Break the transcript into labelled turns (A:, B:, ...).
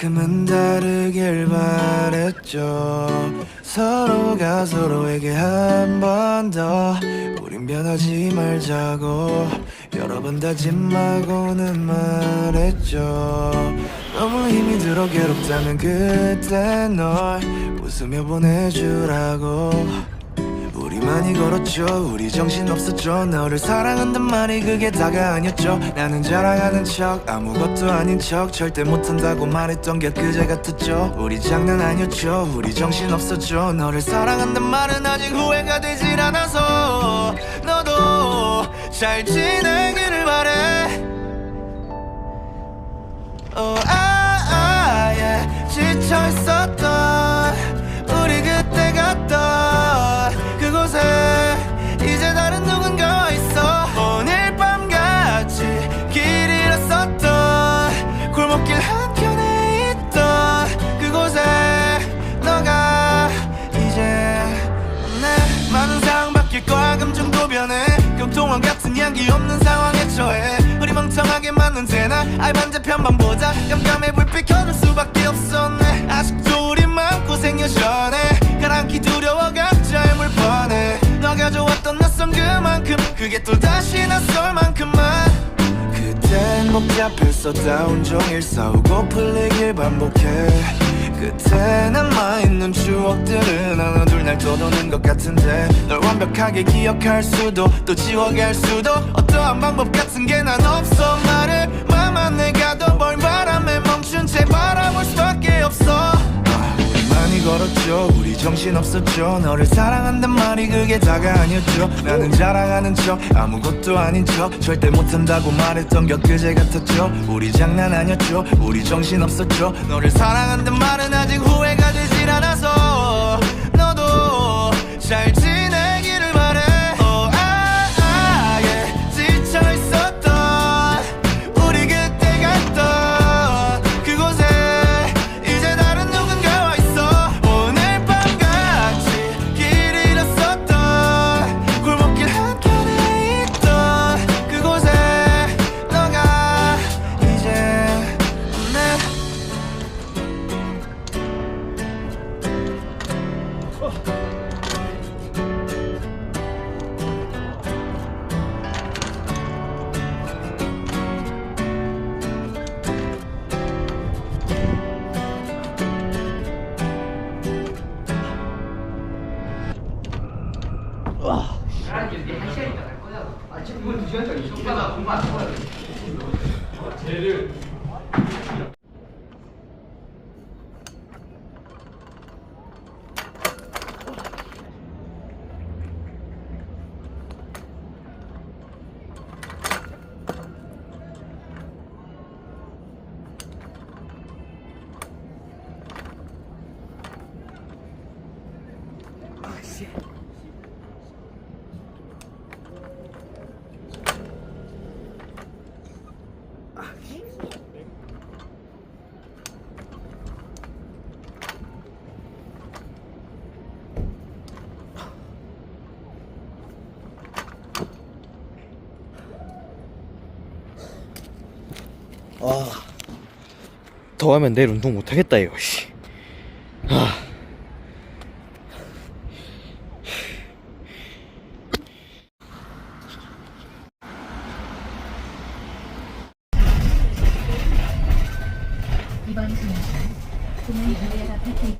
A: 오늘만큼은 다르길 바랬죠. 서로가 서로에게 한 번 더. 우린 변하지 말자고. 여러 번 다짐하고는 말했죠. 너무 힘이 들어 괴롭다면 그때 널 웃으며 보내주라고 많이 걸었죠. 우리 정신 없었죠. 너를 사랑한단 말이 그게 다가 아니었죠. 나는 자랑하는 척 아무것도 아닌 척 절대 못한다고 말했던 게 그제 같았죠. 우리 장난 아니었죠. 우리 정신 없었죠. 너를 사랑한단 말은 아직 후회가 되질 않아서 너도 잘 지내기를 바래. 어, 아, 아, 예. 지쳐 있었 향기 없는 상황에 처해. 우리 멍청하게 맞는데 나 아이 반대편만 보자. 깜깜해 불빛 켜줄 수밖에 없었네. 아직도 우리 마음 고생 여전해 가랑키 두려워 각자의 물번에 너가 좋았던 낯선 그만큼 그게 또 다시 낯설 만큼만. 그땐 복잡했었다 온종일 싸우고 풀리길 반복해 끝에 남아있는 추억들은 하나 둘 날 떠도는 것 같은데 널 완벽하게 기억할 수도 또 지워갈 수도 어떠한 방법 같은 게 난 없어 말을 맘만 내가 더벌 바람에 정신 없었죠. 너를 사랑한단 말이 그게 다가 아니었죠. 나는 자랑하는 척 아무것도 아닌 척 절대 못한다고 말했던 게 그제 같았죠. 우리 장난 아니었죠. 우리 정신 없었죠. 너를 사랑한단 말은 아직 지금 이건 2시간짜리 이거보다 공부 안 해봐야 돼. 쟤를. Oh, shit.
B: 더 하면 내일 운동 못하겠다 이거 씨. 아.
C: 이번 순간 공항 위에 앞에